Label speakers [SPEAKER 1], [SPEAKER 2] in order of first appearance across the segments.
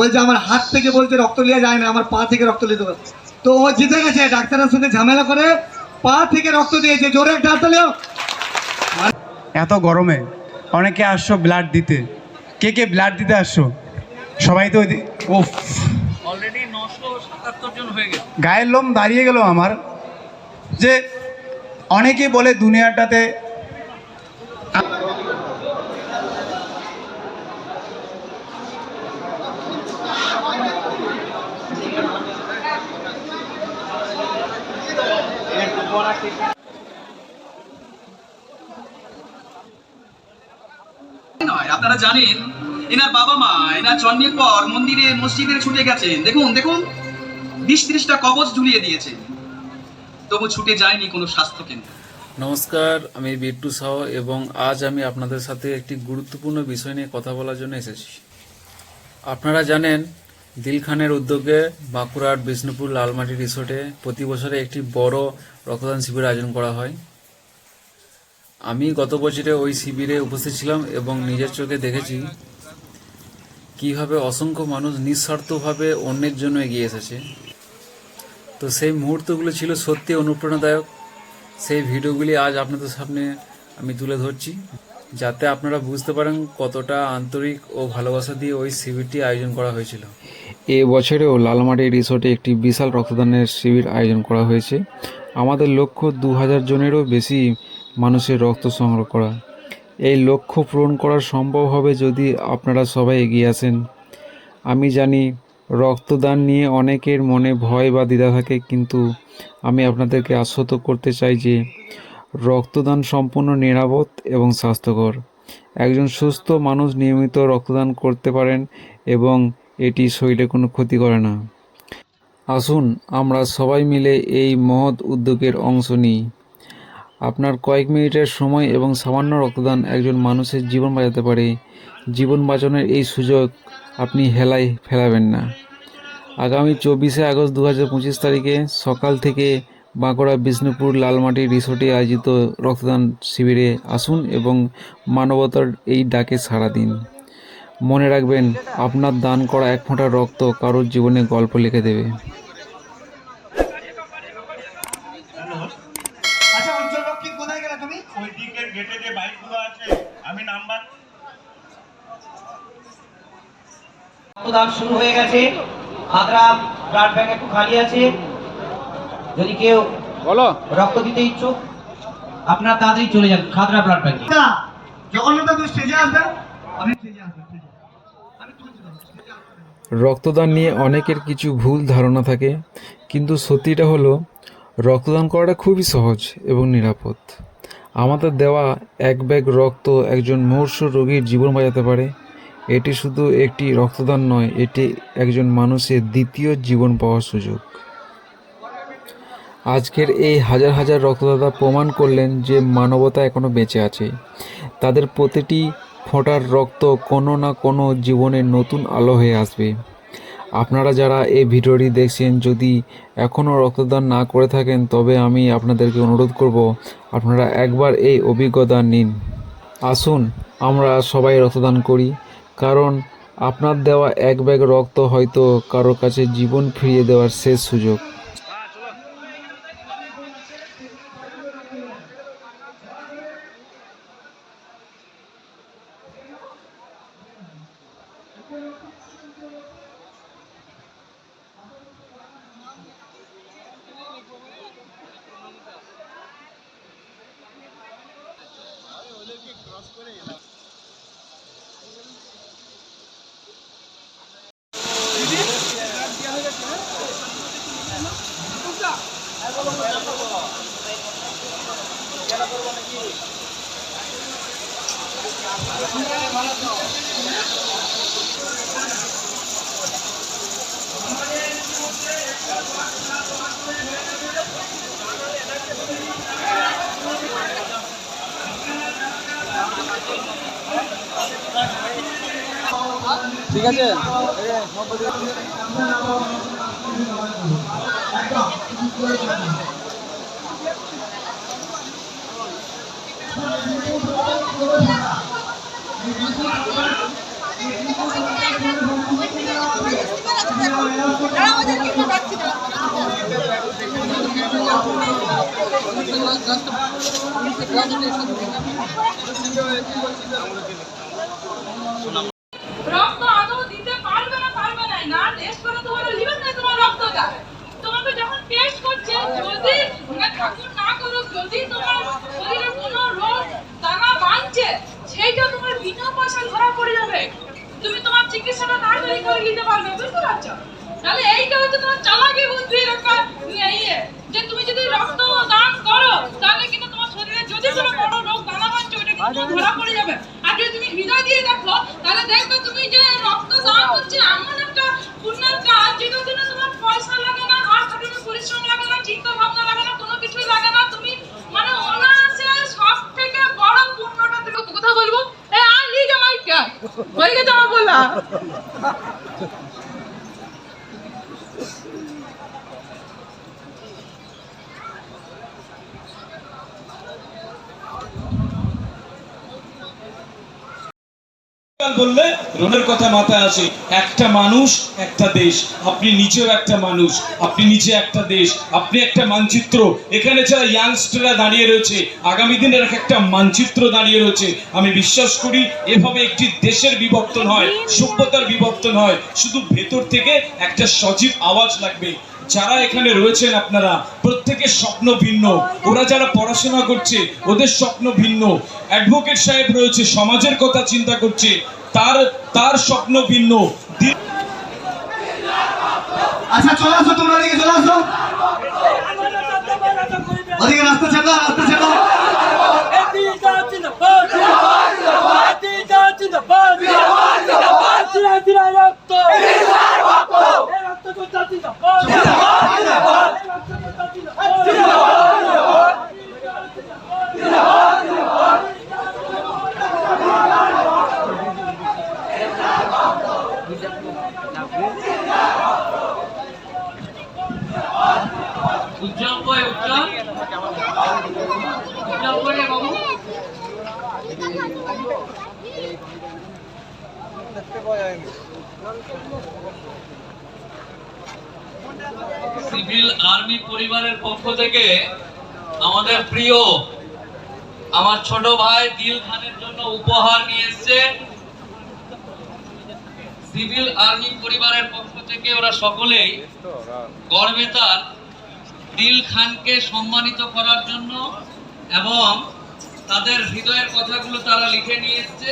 [SPEAKER 1] বলছে আমার হাত থেকে বলছে রক্ত লিয়া যায় না আমার পা থেকে রক্ত নিতে হবে। তো ও জিতে গেছে ডাক্তারের সঙ্গে ঝামেলা করে পা থেকে রক্ত দিয়েছে জোরে একটা হাত তালিও।
[SPEAKER 2] এত গরমে অনেকে আসছো ব্লাড দিতে। কে কে ব্লাড দিতে আসছো? সবাই তো ওই- ওফ
[SPEAKER 3] অলরেডি নশো সাতাত্তর জন হয়ে গেছে।
[SPEAKER 2] গায়ের লোম দাঁড়িয়ে গেল আমার। যে অনেকে বলে দুনিয়াটাতে
[SPEAKER 3] আপনারা জানেন, এনার বাবা মা, এনার জন্মের পর মন্দিরে, মসজিদে ছুটে গেছেন। দেখুন দেখুন বিশ ত্রিশটা কবচ ঝুলিয়ে দিয়েছে। তবু ছুটে যায়নি কোনো স্বাস্থ্য কেন্দ্র
[SPEAKER 4] নমস্কার, আমি বিট্টু সাহ এবং আজ আমি আপনাদের সাথে একটি গুরুত্বপূর্ণ বিষয় নিয়ে কথা বলার জন্য এসেছি। আপনারা জানেন দিল খানের উদ্যোগে বাঁকুড়ার বিষ্ণুপুর লালমাটি রিসোর্টে প্রতি বছরে একটি বড় রক্তদান শিবির আয়োজন করা হয়। আমি গত বছরে ওই শিবিরে উপস্থিত ছিলাম এবং নিজের চোখে দেখেছি কীভাবে অসংখ্য মানুষ নিঃস্বার্থভাবে অন্যের জন্য এগিয়ে এসেছে। তো সেই মুহূর্তগুলো ছিল সত্যি অনুপ্রেরণাদায়ক। সেই ভিডিওগুলি আজ আপনাদের সামনে আমি তুলে ধরছি। যাতে আপনারা বুঝতে পারেন কতটা আন্তরিক ও ভালোবাসা দিয়ে ওই শিবিরটি আয়োজন করা হয়েছিল। এ বছরেও লালমাটি রিসোর্টে একটি বিশাল রক্তদানের শিবির আয়োজন করা হয়েছে। আমাদের লক্ষ্য দু হাজার জনেরও বেশি মানুষের রক্ত সংগ্রহ করা। এই লক্ষ্য পূরণ করা সম্ভব হবে যদি আপনারা সবাই এগিয়ে আসেন। আমি জানি রক্তদান নিয়ে অনেকের মনে ভয় বা দ্বিধা থাকে, কিন্তু আমি আপনাদেরকে আশ্বস্ত করতে চাই যে রক্তদান সম্পূর্ণ নিরাপদ এবং স্বাস্থ্যকর। একজন সুস্থ মানুষ নিয়মিত রক্তদান করতে পারেন এবং এটি শরীরে কোনো ক্ষতি করে না। আসুন, আমরা সবাই মিলে এই মহৎ উদ্যোগের অংশ নিই। আপনার কয়েক মিনিটের সময় এবং সামান্য রক্তদান একজন মানুষের জীবন বাঁচাতে পারে। জীবন বাঁচানোর এই সুযোগ আপনি হেলায় ফেলাবেন না। আগামী চব্বিশে আগস্ট দু হাজার পঁচিশ তারিখে সকাল থেকে বাঁকুড়া বিষ্ণুপুর লালমাটি রিসোর্টে আয়োজিত রক্তদান শিবিরে আসুন এবং মানবতার এই ডাকে সাড়া দিন। মনে রাখবেন আপনার দান করা এক ফোঁটা রক্ত কারোর জীবনে গল্প লিখে দেবে।
[SPEAKER 1] আচ্ছা উজ্জ্বল রক্ষিত কোথায় গেলে তুমি?
[SPEAKER 5] ওই দিকের গেটে যে বাইকগুলো আছে আমি নাম্বার
[SPEAKER 6] রক্তদান শুরু হয়ে গেছে। খাদরা ব্লাড ব্যাংক একটু খালি আছে। যদি কেউ বলো। রক্ত দিতে ইচ্ছুক আপনারা তাড়াতাড়ি চলে যান খাদরা ব্লাড ব্যাংকে
[SPEAKER 1] না জগন্নাথ তুমি স্টেজে আসবে আমি স্টেজে আসবে স্টেজে আমি তুলছি স্টেজে আসবে।
[SPEAKER 4] রক্তদান নিয়ে অনেকের কিছু ভুল ধারণা থাকে কিন্তু সত্যিটা হলো রক্তদান করাটা খুবই সহজ এবং নিরাপদ। আমাদের দেওয়া এক ব্যাগ রক্ত একজন মুমূর্ষ রোগীর জীবন বাঁচাতে পারে। এটি শুধু একটি রক্তদান নয় এটি একজন মানুষের দ্বিতীয় জীবন পাওয়ার সুযোগ। আজকের এই হাজার হাজার রক্তদাতা প্রমাণ করলেন যে মানবতা এখনও বেঁচে আছে। তাদের প্রতিটি ফোঁটার রক্ত কোনো না কোনো জীবনের নতুন আলো হয়ে আসবে। আপনারা যারা এই ভিডিওটি দেখছেন, যদি এখনও রক্তদান না করে থাকেন, তবে আমি আপনাদেরকে অনুরোধ করব, আপনারা একবার এই অভিজ্ঞতা নিন। আসুন, আমরা সবাই রক্তদান করি, কারণ আপনার দেওয়া এক ব্যাগ রক্ত হয়তো কারোর কাছে জীবন ফিরিয়ে দেওয়ার শেষ সুযোগ। ঠিক আছে?
[SPEAKER 7] ওদেরকে ডাকছি না রক্ত আদৌ দিতে পারবে না পারবে না। না টেস্ট করে তোমার লিভার না তোমার রক্তটা। তোমাকে যখন টেস্ট করছে, যদি ঠাকুর না করুক, যদি তোমার শরীরে কোনো রোগ দানা বাঁধছে, সেইটা তোমার বিনা পয়সা ধরা পড়ে যাবে। তুমি তোমার চিকিৎসাটা তাড়াতাড়ি করে নিতে পারবে, বুঝতে পারছ? তাহলে এইটা হচ্ছে তোমার চালাকি বুদ্ধির একটা ইয়ে যে, তুমি যদি রক্ত দান করো তাহলে কিন্তু তোমার শরীরে যদি কোনো বড় রোগ দানা বাঁধছে ওটা কিন্তু ধরা পড়ে যাবে আর যদি তুমি হৃদয় দিয়ে দেখো তাহলে দেখবে তুমি যে রক্ত দান হচ্ছে, এমন একটা পুণ্যের কাজ যেটার জন্য তোমার পয়সা লাগে না, আর কঠিন পরিশ্রম লাগে না চিন্তা ভাবনা লাগে না, কোনো কিছুই লাগে না। তুমি মানে অনায়াসে সব থেকে বড় পুণ্যটা তুমি কথা বলব। এ আর লি জামাইকা হয়ে গেছে আমার বলা।
[SPEAKER 8] বললে রোনের কথা মাথায় আসে, একটা মানুষ, একটা দেশ। আপনি একটা মানুষ, আপনি একটা দেশ, আপনি একটা মানচিত্র। এখানে যারা ইয়াংস্টাররা দাঁড়িয়ে রয়েছে, আগামী দিনের একটা মানচিত্র দাঁড়িয়ে রয়েছে। আমি বিশ্বাস করি এভাবে একটি দেশের বিবর্তন হয়, সভ্যতার বিবর্তন হয়। শুধু ভেতর থেকে একটা সজীব আওয়াজ লাগবে। যারা এখানে রয়েছেন আপনারা প্রত্যেকের স্বপ্ন ভিন্ন। ওরা যারা পড়াশোনা করছে ওদের স্বপ্ন ভিন্ন। অ্যাডভোকেট সাহেব রয়েছে সমাজের কথা চিন্তা করছে তার তার স্বপ্ন ভিন্ন।
[SPEAKER 1] আচ্ছা চলে আসো তোমরা চলে আসো। ওদিকে রাস্তা ছেড়ে রাস্তা ছেড়ে
[SPEAKER 6] উজ্জ্বল করে বাবু।
[SPEAKER 9] সিভিল আর্মি পরিবারের পক্ষ থেকে আমাদের প্রিয়, আমার ছোট ভাই দিল খানের জন্য উপহার নিয়ে এসছে। সিভিল আর্মি পরিবারের পক্ষ থেকে ওরা সকলেই গর্বে তার দিল খানকে সম্মানিত করার জন্য এবং তাদের হৃদয়ের কথাগুলো তারা লিখে নিয়ে এসছে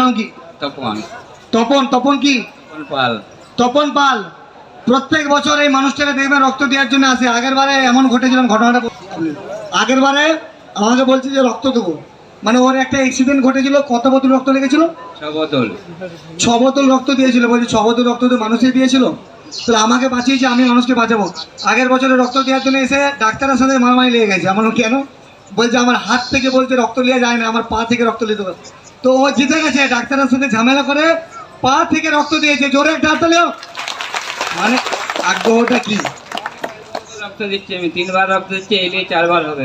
[SPEAKER 1] নাম কি?
[SPEAKER 6] তপন।
[SPEAKER 1] তপন তপন কি?
[SPEAKER 6] তপন পাল।
[SPEAKER 1] তপন পাল। প্রত্যেক বছর এই মানুষটাকে দেখবেন রক্ত দেওয়ার জন্য আসে। আগের বারে এমন ঘটেছিল ঘটনাটা আগের বারে আমাকে বলছে যে রক্ত দেবো। মানে ওর একটা অ্যাক্সিডেন্ট ঘটেছিল কত বোতল রক্ত লেগেছিল? ছ বোতল। রক্ত দিয়েছিল বলছি ছ বোতল রক্ত তো মানুষই দিয়েছিল। তাহলে আমাকে বাঁচিয়েছে আমি মানুষকে বাঁচাবো। আগের বছরে রক্ত দেওয়ার জন্য এসে ডাক্তারের সাথে মারামারি লেগে গেছে। আমার কেন? বলছে আমার হাত থেকে বলছে রক্ত নেওয়া যায় না আমার পা থেকে রক্ত নিতে হবে। তো ও জিতে গেছে ডাক্তারের সাথে ঝামেলা করে পা থেকে রক্ত দিয়েছে। জোরে একটা হাত তালিও। মানে আগ্রহটা কি?
[SPEAKER 6] রক্ত দিচ্ছি আমি তিনবার রক্ত দিচ্ছি এই নিয়ে চারবার হবে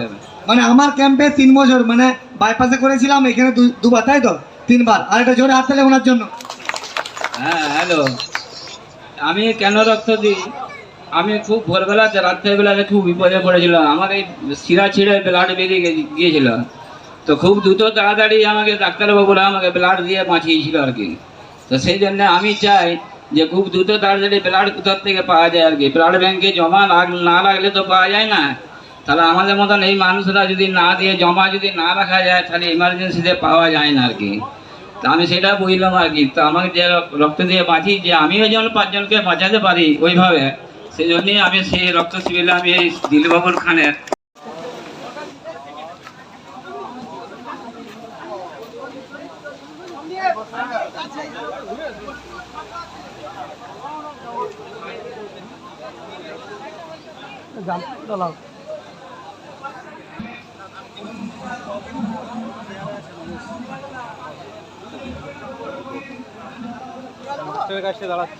[SPEAKER 1] মানে আমার ক্যাম্পে তিন বছর মানে বাইপাসে করেছিলাম এখানে দুবার তাই তো? তিনবার। আর একটা জোরে হাত ওনার জন্য।
[SPEAKER 6] হ্যাঁ হ্যালো। আমি কেন রক্ত দিই? আমি খুব ভোরবেলা রাত্রেবেলাতে খুব বিপদে পড়েছিলাম আমার এই শিরা ছিঁড়ে ব্লাড বেরিয়ে গিয়েছিল। তো খুব দ্রুত তাড়াতাড়ি আমাকে ডাক্তারবাবুরা আমাকে ব্লাড দিয়ে বাঁচিয়েছিল আর কি। তো সেই জন্য আমি চাই যে খুব দ্রুত তাড়াতাড়ি ব্লাড কোথার থেকে পাওয়া যায় আর কি ব্লাড ব্যাংকে জমা লাগ- না লাগলে তো পাওয়া যায় না তাহলে আমাদের মতন এই মানুষরা যদি না দিয়ে জমা যদি না রাখা যায় তাহলে ইমার্জেন্সিতে পাওয়া যায় না আর কি তা আমি সেটা বুঝলাম আর কি তো আমাকে যে রক্ত দিয়ে বাঁচি যে আমিও যেন পাঁচজনকে বাঁচাতে পারি ওইভাবে সেই জন্যই আমি সেই রক্ত শিবিরে আমি এই দিলবাবুর খানের
[SPEAKER 10] দাম ডলার মাস্টারের কাছে দাঁড়াচ্ছি।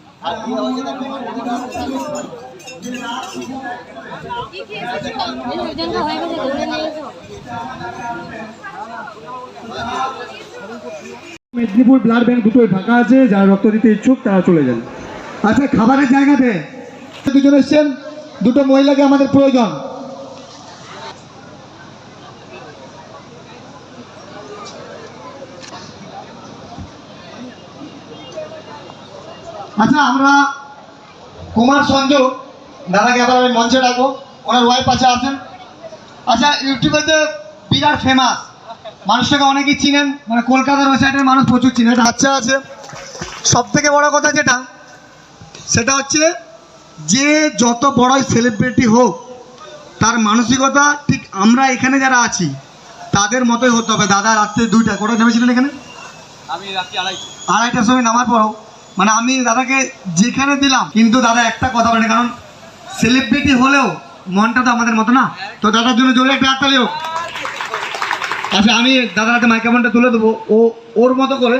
[SPEAKER 1] মেদিনীপুর ব্লাড ব্যাংক দুটোই ফাঁকা আছে, যারা রক্ত দিতে ইচ্ছুক তারা চলে যান। আচ্ছা খাবারের জায়গাতে দুজন এসছেন, দুটো মহিলাকে আমাদের প্রয়োজন। আচ্ছা আমরা কুমার সঞ্জু দাদাকে আবার আমি মঞ্চে ডাকবো। ওনার ওয়াইফ আছে আছেন। আচ্ছা ইউটিউবে তো বিরাট ফেমাস মানুষটাকে অনেকেই চিনেন। মানে কলকাতার ওই সাইডের মানুষ প্রচুর চিনে। এটা আচ্ছা আছে। সব থেকে বড় কথা যেটা সেটা হচ্ছে যে যত বড়ই সেলিব্রিটি হোক তার মানসিকতা ঠিক আমরা এখানে যারা আছি তাদের মতোই হতে হবে। দাদা রাত্রে দুইটা কোথায় নেমেছিলেন এখানে?
[SPEAKER 3] আমি রাত্রি আড়াইশো
[SPEAKER 1] আড়াইটার সময় নামার পরও। মানে আমি দাদাকে যেখানে দিলাম, কিন্তু দাদা একটা কথা বলেন, কারণ সেলিব্রিটি হলেও মনটা তো আমাদের মতো না। তো দাদার জন্য জোরে একটা হাততালি হোক। আচ্ছা আমি দাদার হাতে মাইক্রোফোনটা তুলে দেবো? ও, ওর মতো করে।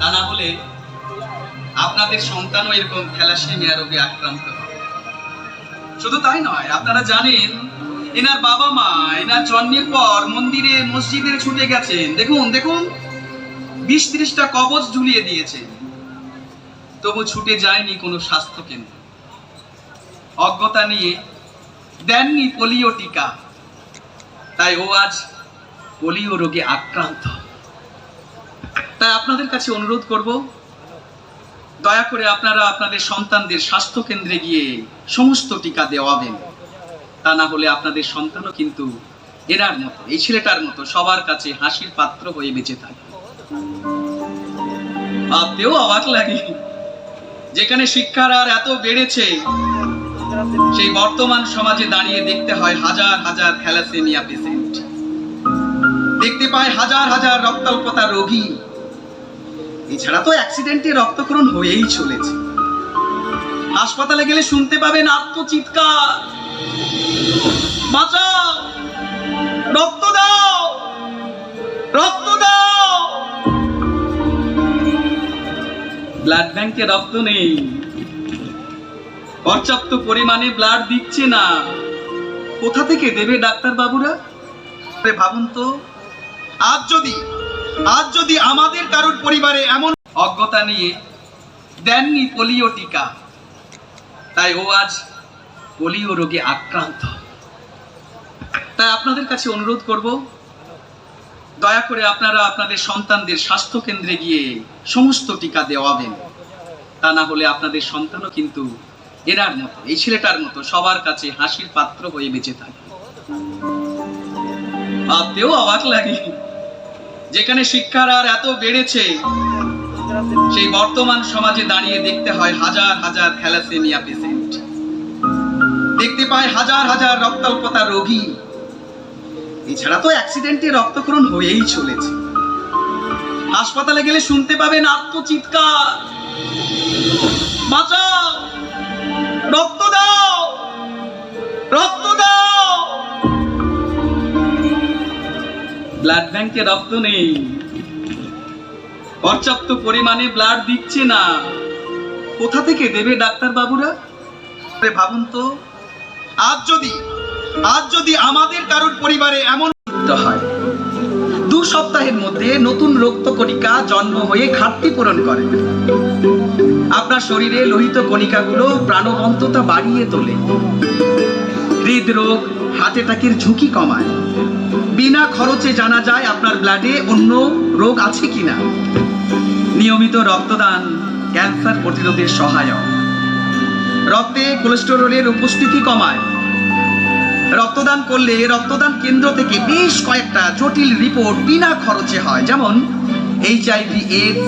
[SPEAKER 3] না হলে আপনাদের সন্তানও এরকম থ্যালাসেমিয়া রোগে আক্রান্ত। শুধু তাই নয়, আপনারা জানেন, এনার বাবা মা, এনার জন্মের পর মন্দিরে মসজিদে ছুটে গেছেন। দেখুন দেখুন। বিশ ত্রিশটা কবচ ঝুলিয়ে দিয়েছে। তবু ছুটে যায়নি কোনো স্বাস্থ্য কেন্দ্র অজ্ঞতা নিয়ে দেননি পোলিও টিকা। তাই ও আজ পোলিও রোগে আক্রান্ত। তাই আপনাদের কাছে অনুরোধ করব, দয়া করে আপনারা আপনাদের সন্তানদের স্বাস্থ্য কেন্দ্রে গিয়ে সমস্ত টিকা দেওয়াবেন তা না হলে আপনাদের সন্তানও কিন্তু এনার মতো, এই ছেলেটার মতো সবার কাছে হাসির পাত্র হয়ে বেঁচে থাকে। ভাবতেও অবাক লাগে। যেখানে শিক্ষার আর এত বেড়েছে, সেই বর্তমান সমাজে দাঁড়িয়ে দেখতে হয় হাজার হাজার থ্যালাসেমিয়া পেশেন্ট। দেখতে পায় হাজার হাজার রক্তাল্পতা রোগী। এছাড়া তো অ্যাক্সিডেন্টে রক্তক্ষরণ হয়েই চলেছে। হাসপাতালে গেলে শুনতে পাবেন আত্মচিৎকার। বাঁচাও! ব্লাড ব্যাংকে রক্ত নেই। পর্যাপ্ত পরিমাণে ব্লাড দিচ্ছে না। কোথা থেকে দেবে ডাক্তার বাবুরা? ভাবুন তো, আজ যদি আজ যদি আমাদের কারোর পরিবারে এমন অজ্ঞতা নিয়ে দেননি পোলিও টিকা, তাই ও আজ পোলিও রোগে আক্রান্ত। তাই আপনাদের কাছে অনুরোধ করব দয়া করে আপনারা আপনাদের সন্তানদের স্বাস্থ্য কেন্দ্রে গিয়ে সমস্ত টিকা দেওয়াবেন তা না হলে আপনাদের সন্তানও কিন্তু এনার মতো, এই ছেলেটার মতো, সবার কাছে হাসির পাত্র হয়ে বেঁচে থাকে। ভাবতেও অবাক লাগে, যেখানে শিক্ষার আর এত বেড়েছে, সেই বর্তমান সমাজে দাঁড়িয়ে দেখতে হয় হাজার হাজার থ্যালাসেমিয়া পেশেন্ট। দেখতে পায় হাজার হাজার রক্তাল্পতা রোগী। এছাড়া তো অ্যাক্সিডেন্টে রক্তক্ষরণ হয়েই চলেছে। হাসপাতালে গেলে শুনতে পাবেন আত্মচিৎকার। রক্ত দাও! রক্ত দাও! ব্লাড ব্যাংকে রক্ত নেই। পর্যাপ্ত পরিমাণে ব্লাড দিচ্ছে না। কোথা থেকে দেবে ডাক্তার বাবুরা ভাবুন তো। আজ যদি আজ যদি আমাদের কারোর পরিবারে এমন হয়, দু সপ্তাহের মধ্যে নতুন রক্ত কণিকা জন্ম হয়ে ঘাটতি পূরণ করে। আপনার শরীরে লোহিত কণিকাগুলো প্রাণবন্ততা বাড়িয়ে তোলে। হৃদরোগ, হার্ট অ্যাটাকের ঝুঁকি কমায়। বিনা খরচে জানা যায় আপনার ব্লাডে অন্য রোগ আছে কিনা। নিয়মিত রক্তদান, ক্যান্সার প্রতিরোধের সহায়ক। রক্তে কোলেস্টেরলের উপস্থিতি কমায়। রক্তদান করলে রক্তদান কেন্দ্র থেকে বেশ কয়েকটা জটিল রিপোর্ট বিনা খরচে হয়। যেমন HIV AIDS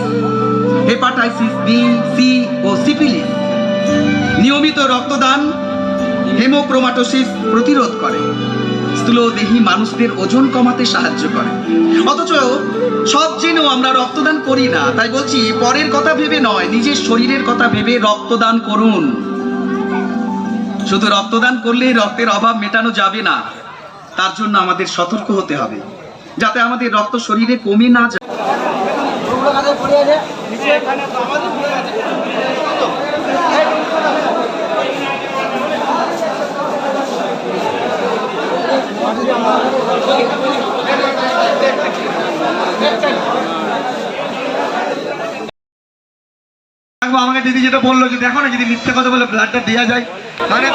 [SPEAKER 3] hepatitis B, C ও সিফিলিস নিয়মিত রক্তদান হেমোক্রোমাটোসিস প্রতিরোধ করে। স্থূলদেহী মানুষদের ওজন কমাতে সাহায্য করে। অথচ সব জেনেও আমরা রক্তদান করি না। তাই বলছি, পরের কথা ভেবে নয়, নিজের শরীরের কথা ভেবে রক্তদান করুন। শুধু রক্তদান করলে রক্তের অভাব মেটানো যাবে না। তার জন্য আমাদের সতর্ক হতে হবে, যাতে আমাদের রক্ত শরীরে কমে না যায়।
[SPEAKER 1] আমাকে দিদি যেটা বলল যে দেখো না, যদি মিথ্যে কথা বলে ব্লাডটা দেওয়া যায়। মানে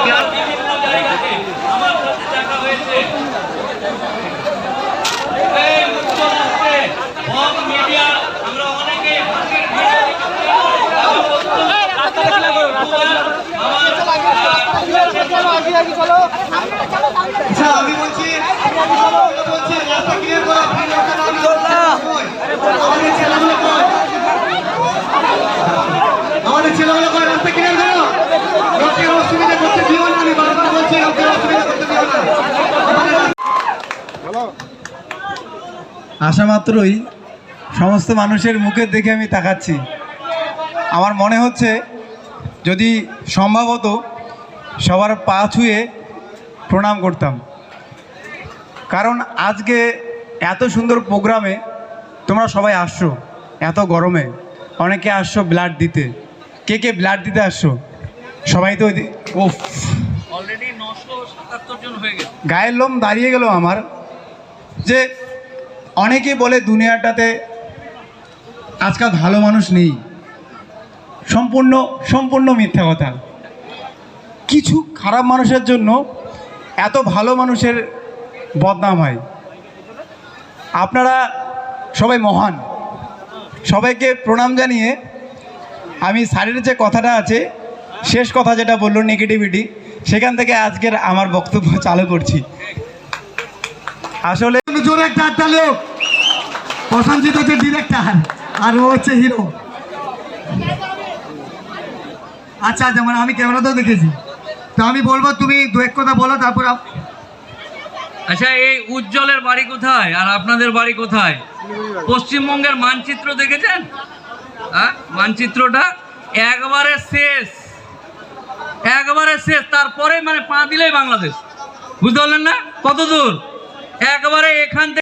[SPEAKER 1] আচ্ছা আমি বলছি বলছি রাস্তা ক্লিয়ার করো ফিরে ওখানে আমি আমাদের ছেলেগুলো কই? আমাদের ছেলেগুলো কই রাস্তা ক্লিয়ার করো লোকের অসুবিধা করতে দিও না আমি বারবার বলছি লোকের অসুবিধা করতে দিও না
[SPEAKER 2] আসা মাত্রই সমস্ত মানুষের মুখের দিকে আমি তাকাচ্ছি। আমার মনে হচ্ছে যদি সম্ভবত সবার পা ছুঁয়ে প্রণাম করতাম। কারণ আজকে এত সুন্দর প্রোগ্রামে তোমরা সবাই আসছো এত গরমে। অনেকে আসছো ব্লাড দিতে। কে কে ব্লাড দিতে আসছো? সবাই তো ও
[SPEAKER 9] হয়ে
[SPEAKER 2] গায়ের লোম দাঁড়িয়ে গেল আমার যে অনেকে বলে দুনিয়াটাতে আজকাল ভালো মানুষ নেই। সম্পূর্ণ সম্পূর্ণ মিথ্যা কথা। কিছু খারাপ মানুষের জন্য এত ভালো মানুষের বদনাম হয়। আপনারা সবাই মহান। সবাইকে প্রণাম জানিয়ে আমি স্যারের যে কথাটা আছে, শেষ কথা যেটা বলল নেগেটিভিটি সেখান থেকে আজকের আমার বক্তব্য চালু করছি। আসলে
[SPEAKER 1] জোরে একটা লোক প্রশান্তিত হচ্ছে ডিরেক্টর আর ও হচ্ছে হিরো আচ্ছা যেমন আমি ক্যামেরাতেও দেখেছি। তো আমি বলব, তুমি দু এক কথা বলো, তারপর
[SPEAKER 9] আচ্ছা এই উজ্জ্বলের বাড়ি কোথায়? আর আপনাদের বাড়ি কোথায়? পশ্চিমবঙ্গের মানচিত্র দেখেছেন? হ্যাঁ মানচিত্রটা একবারে শেষ। একবারে শেষ। তারপরে মানে পা দিলেই বাংলাদেশ। বুঝতে পারলেন না? কত দূর? একবারে এখান থেকে